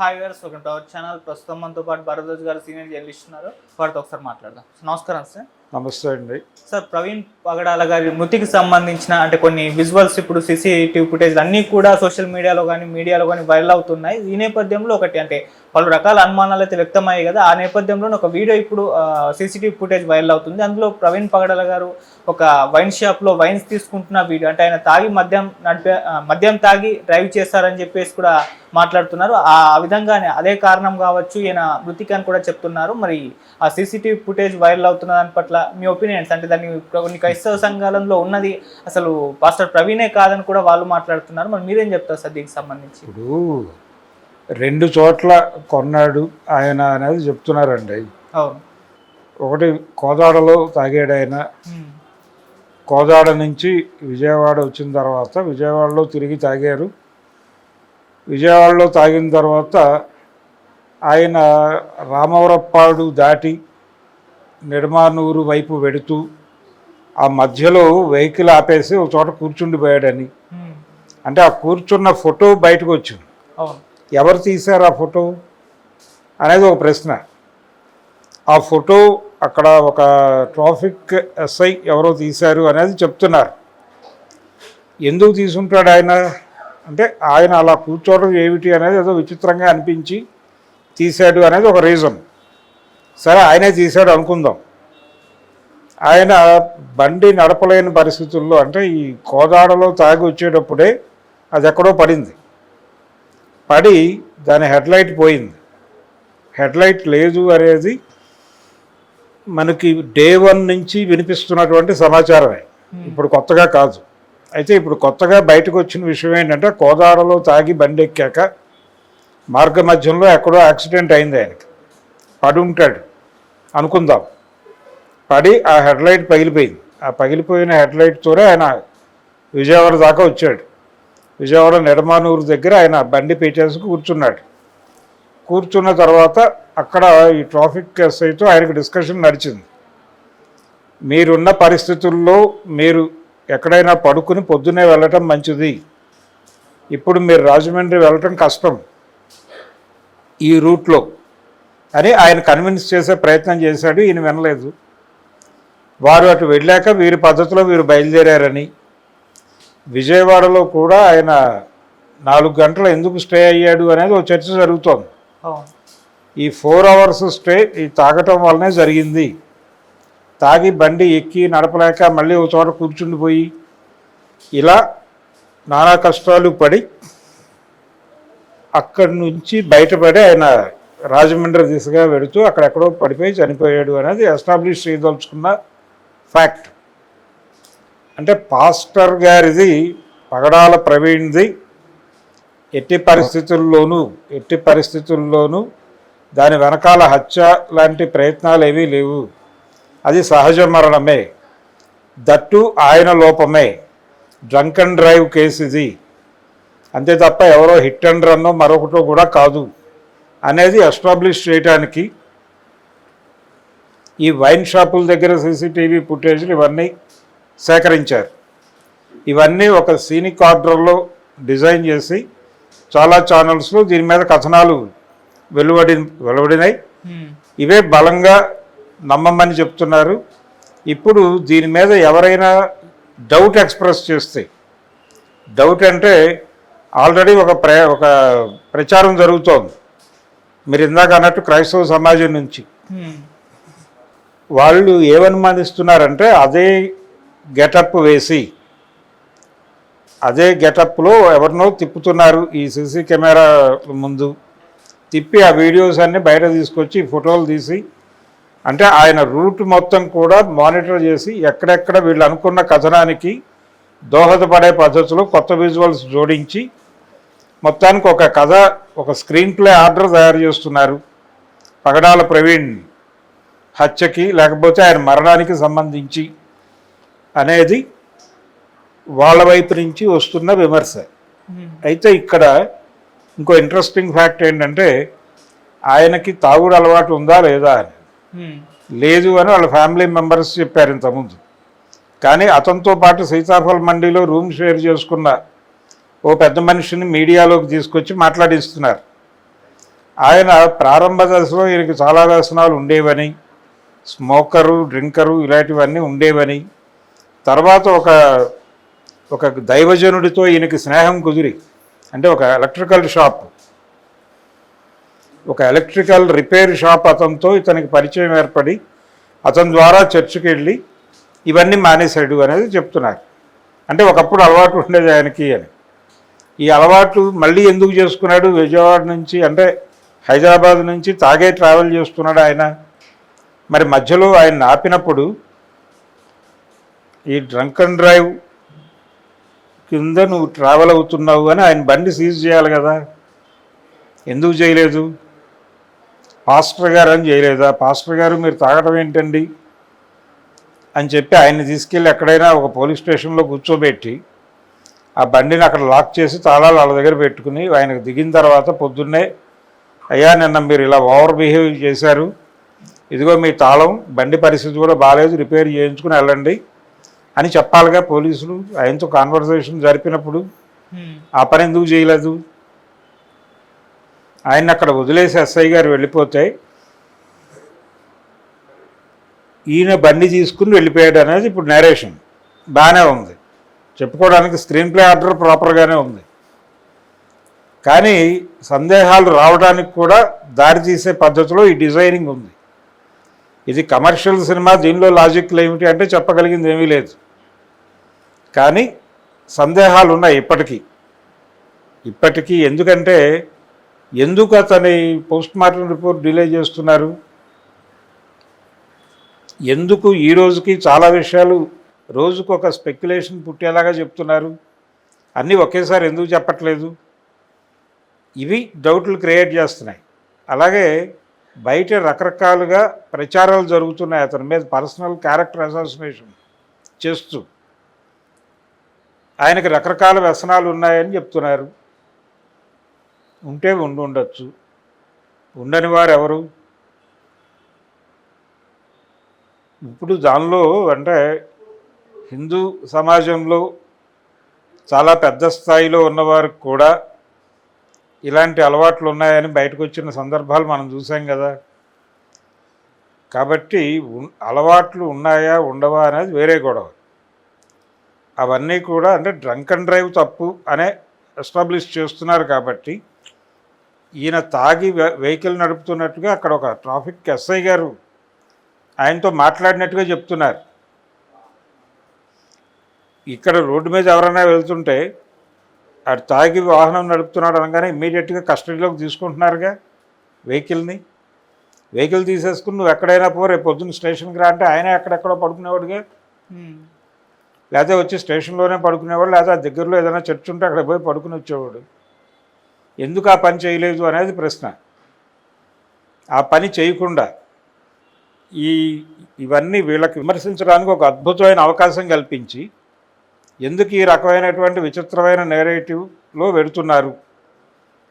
Hi గారు welcome to our channel ప్రస్తుతం మనతో పాటు భరద్వాజ్ గారు సీనియర్ జర్నలిస్ట్ ఉన్నారు. వారితో ఒకసారి మాట్లాడదాం. నమస్కారం సార్ నమస్తే అండి. సార్ ప్రవీణ్ పగడాల గారి మృతికి సంబంధించిన అంటే కొన్ని విజువల్స్ ఇప్పుడు సీసీటీవీ ఫుటేజ్ అన్నీ కూడా సోషల్ మీడియాలో కానీ మీడియాలో కానీ వైరల్ అవుతున్నాయి. ఈ నేపథ్యంలో ఒకటి అంటే పలు రకాల అనుమానాలు అయితే వ్యక్తమయ్యాయి కదా. ఆ నేపథ్యంలో ఒక వీడియో ఇప్పుడు సీసీటీవీ ఫుటేజ్ వైరల్ అవుతుంది. అందులో ప్రవీణ్ పగడల గారు ఒక వైన్ షాప్లో వైన్స్ తీసుకుంటున్న వీడియో అంటే ఆయన తాగి మద్యం నడిపే మద్యం తాగి డ్రైవ్ చేస్తారని చెప్పేసి కూడా మాట్లాడుతున్నారు. ఆ విధంగానే అదే కారణం కావచ్చు ఈయన మృతికి అని కూడా చెప్తున్నారు. మరి ఆ సీసీటీవీ ఫుటేజ్ వైరల్ అవుతున్న దాని పట్ల మీ ఒపీనియన్స్ అంటే దాన్ని కొన్ని క్రైస్తవ సంఘాలలో ఉన్నది అసలు పాస్టర్ ప్రవీణే కాదని కూడా వాళ్ళు మాట్లాడుతున్నారు. మరి మీరేం చెప్తారు సార్ దీనికి సంబంధించి? రెండు చోట్ల కొన్నాడు ఆయన అనేది చెప్తున్నారండి. ఒకటి కోదాడలో తాగాడు ఆయన. కోదాడ నుంచి విజయవాడ వచ్చిన తర్వాత విజయవాడలో తిరిగి తాగారు. విజయవాడలో తాగిన తర్వాత ఆయన రామవరప్పాడు దాటి నిర్మానూరు వైపు వెడుతూ ఆ మధ్యలో వెహికల్ ఆపేసి ఒక చోట కూర్చుండిపోయాడని. అంటే ఆ కూర్చున్న ఫోటో బయటకు వచ్చింది. ఎవరు తీశారు ఆ ఫోటో అనేది ఒక ప్రశ్న. ఆ ఫోటో అక్కడ ఒక ట్రాఫిక్ ఎస్ఐ ఎవరో తీశారు అనేది చెప్తున్నారు. ఎందుకు తీసుంటాడు ఆయన? అంటే ఆయన అలా కూర్చోవడం ఏమిటి అనేది ఏదో విచిత్రంగా అనిపించి తీశాడు అనేది ఒక రీజన్. సరే ఆయనే తీశాడు అనుకుందాం. ఆయన బండి నడపలేని పరిస్థితుల్లో అంటే ఈ కోదాడలో తాగి వచ్చేటప్పుడే అది ఎక్కడో పడింది. పడి దాని హెడ్లైట్ పోయింది. హెడ్లైట్ లేదు అనేది మనకి డే వన్ నుంచి వినిపిస్తున్నటువంటి సమాచారమే. ఇప్పుడు కొత్తగా కాదు. అయితే ఇప్పుడు కొత్తగా బయటకు వచ్చిన విషయం ఏంటంటే కోదాడలో తాగి బండి ఎక్కాక మార్గ మధ్యంలో ఎక్కడో యాక్సిడెంట్ అయింది ఆయనకి. పడి ఉంటాడు. అనుకుందాం. పడి ఆ హెడ్లైట్ పగిలిపోయింది. ఆ పగిలిపోయిన హెడ్లైట్తోనే ఆయన విజయవాడ దాకా వచ్చాడు. విజయవాడ నెడమానూరు దగ్గర ఆయన బండి పెట్టేసి కూర్చున్నాడు. కూర్చున్న తర్వాత అక్కడ ఈ ట్రాఫిక్ ఎస్ఐతో ఆయనకు డిస్కషన్ నడిచింది. మీరున్న పరిస్థితుల్లో మీరు ఎక్కడైనా పడుకుని పొద్దునే వెళ్ళటం మంచిది. ఇప్పుడు మీరు రాజమండ్రి వెళ్ళటం కష్టం. ఈ రూట్లో అని ఆయన కన్విన్స్ చేసే ప్రయత్నం చేశాడు ఈయన వినలేదు. వారు అటు వెళ్ళాక వీరి పద్ధతిలో వీరు బయలుదేరారని విజయవాడలో కూడా ఆయన నాలుగు గంటలు ఎందుకు స్టే అయ్యాడు అనేది ఒక చర్చ జరుగుతోంది. ఈ ఫోర్ అవర్స్ స్టే ఈ తాగటం వల్లనే జరిగింది. తాగి బండి ఎక్కి నడపలేక మళ్ళీ ఒక చోట కూర్చుండిపోయి ఇలా నానా కష్టాలు పడి అక్కడి నుంచి బయటపడి ఆయన రాజమండ్రి దిశగా వెడుతూ అక్కడెక్కడో పడిపోయి చనిపోయాడు అనేది ఎస్టాబ్లిష్ చేయదలుచుకున్న ఫ్యాక్ట్. అంటే పాస్టర్ గారిది పగడాల ప్రవీణ్ది ఎట్టి పరిస్థితుల్లోనూ ఎట్టి పరిస్థితుల్లోనూ దాని వెనకాల హత్య లాంటి ప్రయత్నాలు ఏవీ లేవు. అది సహజ మరణమే. దట్టు ఆయన లోపమే. డ్రంక్ అండ్ డ్రైవ్ కేసు ఇది అంతే తప్ప ఎవరో హిట్ అండ్ రన్నో మరొకటో కూడా కాదు అనేది ఎస్టాబ్లిష్ చేయడానికి ఈ వైన్ షాపుల దగ్గర సీసీటీవీ ఫుటేజ్లు ఇవన్నీ సేకరించారు. ఇవన్నీ ఒక సీనిక్ ఆర్డర్లో డిజైన్ చేసి చాలా ఛానల్స్లో దీని మీద కథనాలు వెలువడి వెలువడినాయి. ఉమ్. ఇవే బలంగా నమ్మమని చెప్తున్నారు. ఇప్పుడు దీని మీద ఎవరైనా డౌట్ ఎక్స్ప్రెస్ చేస్తే డౌట్ అంటే ఆల్రెడీ ఒక ప్ర ఒక ప్రచారం జరుగుతోంది. మీరు ఇందాక అన్నట్టు క్రైస్తవ సమాజం నుంచి. ఉమ్. వాళ్ళు ఏమనుమానిస్తున్నారంటే అదే గెటప్ వేసి అదే గెటప్లో ఎవరినో తిప్పుతున్నారు ఈ సీసీ కెమెరా ముందు. తిప్పి ఆ వీడియోస్ అన్ని బయట తీసుకొచ్చి ఫోటోలు తీసి అంటే ఆయన రూట్ మొత్తం కూడా మానిటర్ చేసి ఎక్కడెక్కడ వీళ్ళు అనుకున్న కథనానికి దోహదపడే పద్ధతిలో కొత్త విజువల్స్ జోడించి మొత్తానికి ఒక కథ ఒక స్క్రీన్ ప్లే ఆర్డర్ తయారు చేస్తున్నారు పగడాల ప్రవీణ్ హత్యకి లేకపోతే ఆయన మరణానికి సంబంధించి. అనేది వాళ్ళ వైపు నుంచి వస్తున్న విమర్శ. అయితే ఇక్కడ ఇంకో ఇంట్రెస్టింగ్ ఫ్యాక్ట్ ఏంటంటే ఆయనకి తాగుడు అలవాటు ఉందా లేదా అని ఉమ్. లేదు అని వాళ్ళ ఫ్యామిలీ మెంబర్స్ చెప్పారు ఇంతకుముందు కానీ అతనితో పాటు సీతాఫల్ మండీలో రూమ్ షేర్ చేసుకున్న ఓ పెద్ద మనిషిని మీడియాలోకి తీసుకొచ్చి మాట్లాడిస్తున్నారు ఆయన ప్రారంభ దశలో ఈయనకి చాలా వ్యసనాలు ఉండేవని స్మోకరు డ్రింకరు ఇలాంటివన్నీ ఉండేవని తర్వాత ఒక ఒక దైవజనుడితో ఈయనకి స్నేహం కుదిరి. అంటే ఒక ఎలక్ట్రికల్ షాప్. ఒక ఎలక్ట్రికల్ రిపేర్ షాప్ అతనితో ఇతనికి పరిచయం ఏర్పడి అతని ద్వారా చర్చికి వెళ్ళి ఇవన్నీ మానేశాడు అనేది చెప్తున్నారు. అంటే ఒకప్పుడు అలవాటు ఉండేది ఆయనకి అని. ఈ అలవాటు మళ్ళీ ఎందుకు చేసుకున్నాడు? విజయవాడ నుంచి అంటే హైదరాబాద్ నుంచి తాగే ట్రావెల్ చేస్తున్నాడు ఆయన. మరి మధ్యలో ఆయన ఆపినప్పుడు ఈ డ్రంక్ అండ్ డ్రైవ్ కింద నువ్వు ట్రావెల్ అవుతున్నావు అని ఆయన బండి సీజ్ చేయాలి కదా. ఎందుకు చేయలేదు? పాస్టర్ గారు అని చేయలేదా? పాస్టర్ గారు మీరు తాగడం ఏంటండి? అని చెప్పి ఆయన్ని తీసుకెళ్ళి ఎక్కడైనా ఒక పోలీస్ స్టేషన్లో కూర్చోబెట్టి ఆ బండిని అక్కడ లాక్ చేసి తాళాలు వాళ్ళ దగ్గర పెట్టుకుని ఆయనకు దిగిన తర్వాత పొద్దున్నే అయ్యా నిన్న మీరు ఇలా ఓవర్ బిహేవ్ చేశారు. ఇదిగో మీ తాళం బండి పరిస్థితి కూడా బాగాలేదు రిపేర్ చేయించుకుని వెళ్ళండి. అని చెప్పాలిగా పోలీసులు. ఆయనతో కాన్వర్సేషన్ జరిపినప్పుడు ఆ పని ఎందుకు చేయలేదు? ఆయన అక్కడ వదిలేసి ఎస్ఐ గారు వెళ్ళిపోతే ఈయన బండి తీసుకుని వెళ్ళిపోయాడు అనేది ఇప్పుడు నేరేషన్ బాగానే ఉంది. చెప్పుకోవడానికి స్క్రీన్ ప్లే ఆర్డర్ ప్రాపర్గానే ఉంది. కానీ సందేహాలు రావడానికి కూడా దారి తీసే పద్ధతిలో ఈ డిజైనింగ్ ఉంది. ఇది కమర్షియల్ సినిమా దీనిలో లాజిక్లు ఏమిటి అంటే చెప్పగలిగింది ఏమీ లేదు. కానీ సందేహాలు ఉన్నాయి ఇప్పటికీ. ఇప్పటికీ ఎందుకంటే ఎందుకు అతని పోస్ట్ మార్టం రిపోర్ట్ డిలే చేస్తున్నారు? ఎందుకు ఈ రోజుకి చాలా విషయాలు రోజుకు ఒక స్పెక్యులేషన్ పుట్టేలాగా చెప్తున్నారు? అన్నీ ఒకేసారి ఎందుకు చెప్పట్లేదు? ఇవి డౌట్లు క్రియేట్ చేస్తున్నాయి. అలాగే బయట రకరకాలుగా ప్రచారాలు జరుగుతున్నాయి అతని మీద పర్సనల్ క్యారెక్టర్ అసోసినేషన్ చేస్తూ. ఆయనకి రకరకాల వ్యసనాలు ఉన్నాయని చెప్తున్నారు. ఉంటే ఉండి ఉండొచ్చు. ఉండని వారు ఎవరు ఇప్పుడు దానిలో అంటే హిందూ సమాజంలో చాలా పెద్ద స్థాయిలో ఉన్నవారికి కూడా ఇలాంటి అలవాట్లు ఉన్నాయని బయటకు వచ్చిన సందర్భాలు మనం చూసాం కదా. కాబట్టి అలవాట్లు ఉన్నాయా ఉండవా అనేది వేరే గొడవ. అవన్నీ కూడా అంటే డ్రంక్ అండ్ డ్రైవ్ తప్పు అనే ఎస్టాబ్లిష్ చేస్తున్నారు కాబట్టి ఈయన తాగి వెహికల్ నడుపుతున్నట్టుగా అక్కడ ఒక ట్రాఫిక్ ఎస్ఐ గారు ఆయనతో మాట్లాడినట్టుగా చెప్తున్నారు. ఇక్కడ రోడ్డు మీద ఎవరైనా వెళ్తుంటే అటు తాగి వాహనం నడుపుతున్నాడు అనగానే ఇమ్మీడియట్గా కస్టడీలోకి తీసుకుంటున్నారుగా వెహికల్ని. వెహికల్ తీసేసుకుని నువ్వు ఎక్కడైనా పో రేపు పొద్దున్న స్టేషన్కి రా అంటే ఆయన ఎక్కడెక్కడో పడుకునేవాడుగా. లేకపోతే వచ్చి స్టేషన్లోనే పడుకునేవాడు లేకపోతే ఆ దగ్గరలో ఏదైనా చర్చ్ ఉంటే అక్కడ పోయి పడుకుని వచ్చేవాడు. ఎందుకు ఆ పని చేయలేదు అనేది ప్రశ్న. ఆ పని చేయకుండా ఈ ఇవన్నీ వీళ్ళకి విమర్శించడానికి ఒక అద్భుతమైన అవకాశం కల్పించి ఎందుకు ఈ రకమైనటువంటి విచిత్రమైన నేరేటివ్లో పెడుతున్నారు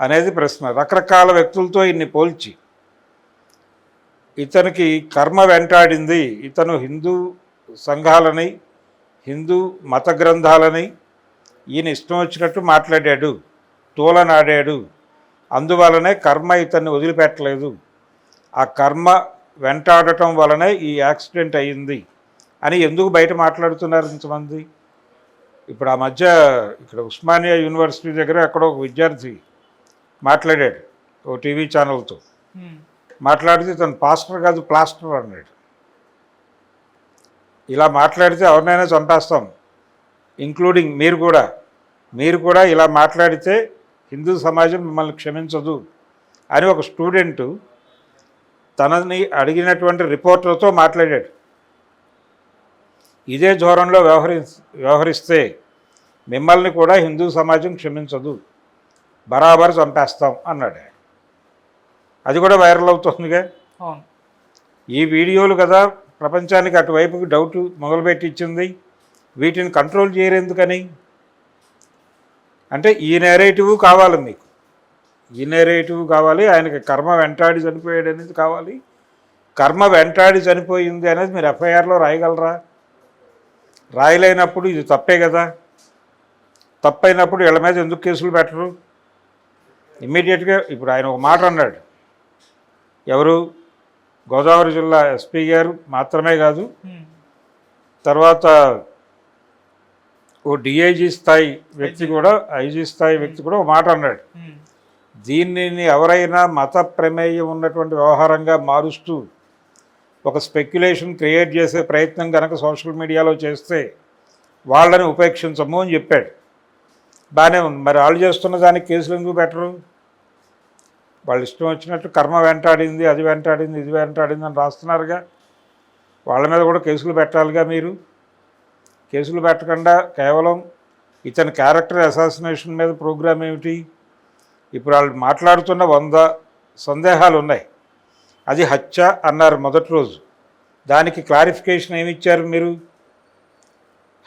అనేది ప్రశ్న. రకరకాల వ్యక్తులతో ఇన్ని పోల్చి ఇతనికి కర్మ వెంటాడింది ఇతను హిందూ సంఘాలని హిందూ మత గ్రంథాలని ఈయన ఇష్టం వచ్చినట్టు మాట్లాడాడు తోలనాడాడు. అందువలనే కర్మ ఇతన్ని వదిలిపెట్టలేదు. ఆ కర్మ వెంటాడటం వలనే ఈ యాక్సిడెంట్ అయ్యింది అని ఎందుకు బయట మాట్లాడుతున్నారు ఇంతమంది? ఇప్పుడు ఆ మధ్య ఇక్కడ ఉస్మానియా యూనివర్సిటీ దగ్గర ఎక్కడో ఒక విద్యార్థి మాట్లాడాడు ఓ టీవీ ఛానల్తో. మాట్లాడితే తను పాస్టర్ కాదు ప్లాస్టర్ అన్నాడు. ఇలా మాట్లాడితే ఎవరినైనా చంపేస్తాం. ఇంక్లూడింగ్ మీరు కూడా. మీరు కూడా ఇలా మాట్లాడితే హిందూ సమాజం మిమ్మల్ని క్షమించదు అని ఒక స్టూడెంటు తనని అడిగినటువంటి రిపోర్టర్తో మాట్లాడాడు. ఇదే ధోరణిలో వ్యవహరి వ్యవహరిస్తే మిమ్మల్ని కూడా హిందూ సమాజం క్షమించదు. బరాబర్ చంపేస్తాం అన్నాడు. అది కూడా వైరల్ అవుతుందిగా. ఈ వీడియోలు కదా ప్రపంచానికి అటువైపుకి డౌట్ మొదలుపెట్టి ఇచ్చింది. వీటిని కంట్రోల్ చేయరేందుకని అంటే ఈ నెరేటివ్ కావాలి మీకు. ఈ నెరేటివ్ కావాలి ఆయనకి కర్మ వెంటాడి చనిపోయాడు అనేది కావాలి. కర్మ వెంటాడి చనిపోయింది అనేది మీరు ఎఫ్ఐఆర్లో రాయగలరా? రాయలేనప్పుడు ఇది తప్పే కదా. తప్పైనప్పుడు వీళ్ళ మీద ఎందుకు కేసులు పెట్టరు? ఇమ్మీడియట్గా ఇప్పుడు ఆయన ఒక మాట అన్నాడు. ఎవరు? గోదావరి జిల్లా ఎస్పీ గారు మాత్రమే కాదు. తర్వాత ఓ డిఐజీ స్థాయి వ్యక్తి కూడా ఐజీ స్థాయి వ్యక్తి కూడా ఒక మాట అన్నాడు. దీనిని ఎవరైనా మత ప్రమేయం ఉన్నటువంటి వ్యవహారంగా మారుస్తూ ఒక స్పెక్యులేషన్ క్రియేట్ చేసే ప్రయత్నం కనుక సోషల్ మీడియాలో చేస్తే వాళ్ళని ఉపేక్షించము అని చెప్పాడు. బాగానే ఉంది. మరి వాళ్ళు చేస్తున్న దానికి కేసులు ఎందుకు పెట్టరు? వాళ్ళు ఇష్టం వచ్చినట్టు కర్మ వెంటాడింది అది వెంటాడింది ఇది వెంటాడింది అని రాస్తున్నారుగా. వాళ్ళ మీద కూడా కేసులు పెట్టాలిగా మీరు. కేసులు పెట్టకుండా కేవలం ఇతని క్యారెక్టర్ అసాసినేషన్ మీద ప్రోగ్రామ్ ఏమిటి? ఇప్పుడు వాళ్ళు మాట్లాడుతున్న వంద సందేహాలు ఉన్నాయి. అది హత్య అన్నారు మొదటి రోజు. దానికి క్లారిఫికేషన్ ఏమి ఇచ్చారు మీరు?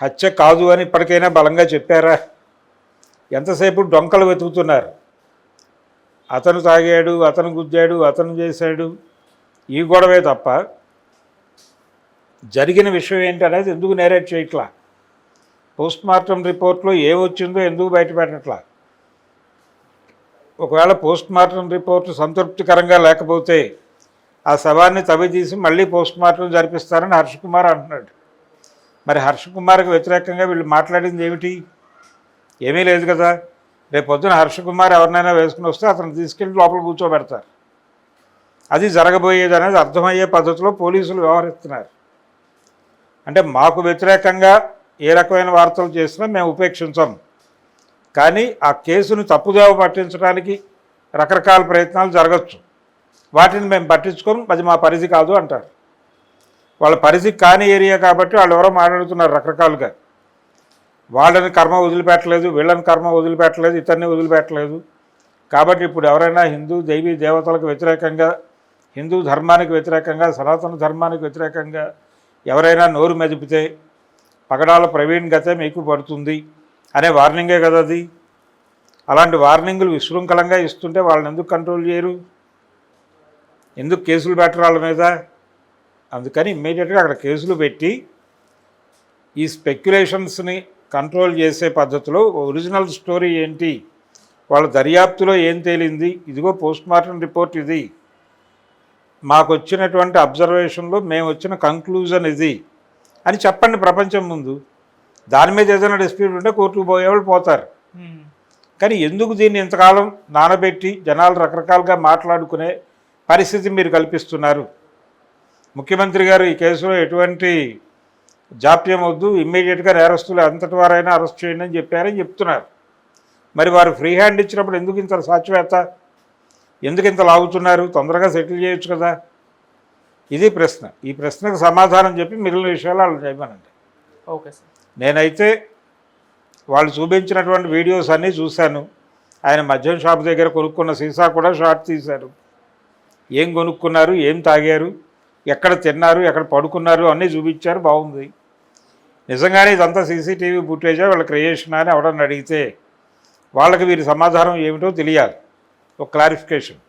హత్య కాదు అని ఇప్పటికైనా బలంగా చెప్పారా? ఎంతసేపు డొంకలు వెతుకుతున్నారు? అతను తాగాడు అతను గుద్దాడు అతను చేశాడు. ఈ గొడవే తప్ప జరిగిన విషయం ఏంటి అనేది ఎందుకు నేరేట్ చేయట్లా? పోస్ట్ మార్టం రిపోర్ట్లో ఏమొచ్చిందో ఎందుకు బయటపెట్టట్లా? ఒకవేళ పోస్ట్ మార్టం రిపోర్ట్ సంతృప్తికరంగా లేకపోతే ఆ శవాన్ని తవ్వితీసి మళ్ళీ పోస్ట్ మార్టం జరిపిస్తారని హర్ష కుమార్ అంటున్నాడు. మరి హర్ష కుమార్కి వ్యతిరేకంగా వీళ్ళు మాట్లాడింది ఏమిటి? ఏమీ లేదు కదా. రేపు పొద్దున హర్ష కుమార్ ఎవరినైనా వేసుకుని వస్తే అతను తీసుకెళ్ళి లోపల కూర్చోబెడతారు. అది జరగబోయేది అనేది అర్థమయ్యే పద్ధతిలో పోలీసులు వ్యవహరిస్తున్నారు. అంటే మాకు వ్యతిరేకంగా ఏ రకమైన వార్తలు చేసినా మేము ఉపేక్షించాం. కానీ ఆ కేసును తప్పుదేవ పట్టించడానికి రకరకాల ప్రయత్నాలు జరగచ్చు. వాటిని మేము పట్టించుకోం అది మా పరిధి కాదు అంటారు వాళ్ళ పరిధి కాని ఏరియా కాబట్టి వాళ్ళు ఎవరో మాట్లాడుతున్నారు రకరకాలుగా. వాళ్ళని కర్మ వదిలిపెట్టలేదు వీళ్ళని కర్మ వదిలిపెట్టలేదు ఇతన్ని వదిలిపెట్టలేదు. కాబట్టి ఇప్పుడు ఎవరైనా హిందూ దైవీ దేవతలకు వ్యతిరేకంగా హిందూ ధర్మానికి వ్యతిరేకంగా సనాతన ధర్మానికి వ్యతిరేకంగా ఎవరైనా నోరు మెదిపితే పగడాల ప్రవీణ్ గతే మీకు పడుతుంది అనే వార్నింగే కదా అది. అలాంటి వార్నింగులు విశృంఖలంగా ఇస్తుంటే వాళ్ళని ఎందుకు కంట్రోల్ చేయరు? ఎందుకు కేసులు పెట్టరు వాళ్ళ మీద? అందుకని ఇమ్మీడియట్గా అక్కడ కేసులు పెట్టి ఈ స్పెక్యులేషన్స్ని కంట్రోల్ చేసే పద్ధతిలో ఒరిజినల్ స్టోరీ ఏంటి? వాళ్ళ దర్యాప్తులో ఏం తేలింది? ఇదిగో పోస్ట్ మార్టం రిపోర్ట్ ఇది. మాకు వచ్చినటువంటి అబ్జర్వేషన్లో మేము వచ్చిన కంక్లూజన్ ఇది అని చెప్పండి ప్రపంచం ముందు. దాని మీద ఏదైనా డిస్ప్యూట్ ఉంటే కోర్టుకు పోయేవాళ్ళు పోతారు. కానీ ఎందుకు దీన్ని ఇంతకాలం నానబెట్టి జనాలు రకరకాలుగా మాట్లాడుకునే పరిస్థితి మీరు కల్పిస్తున్నారు? ముఖ్యమంత్రి గారు ఈ కేసులో ఎటువంటి జాప్యం వద్దు ఇమ్మీడియట్గా నేరస్తులు ఎంతటి వారైనా అరెస్ట్ చేయండి అని చెప్పారని చెప్తున్నారు. మరి వారు ఫ్రీ హ్యాండ్ ఇచ్చినప్పుడు ఎందుకు ఇంత సాచివేత ఎందుకు ఇంత లాగుతున్నారు? తొందరగా సెటిల్ చేయొచ్చు కదా. ఇది ప్రశ్న. ఈ ప్రశ్నకు సమాధానం చెప్పి మిగిలిన విషయాలు వాళ్ళు చేయమనండి. Okay sir. నేనైతే వాళ్ళు చూపించినటువంటి వీడియోస్ అన్నీ చూశాను. ఆయన మద్యం షాప్ దగ్గర కొనుక్కున్న సీసా కూడా షార్ట్ తీశారు. ఏం కొనుక్కున్నారు? ఏం తాగారు? ఎక్కడ తిన్నారు? ఎక్కడ పడుకున్నారు? అన్నీ చూపించారు. బాగుంది. నిజంగానే ఇదంతా సీసీటీవీ ఫుటేజా? వాళ్ళ క్రియేషన్ అని ఎవడన్నా అడిగితే వాళ్ళకి వీరి సమాధానం ఏమిటో తెలియాలి. ఒక క్లారిఫికేషన్.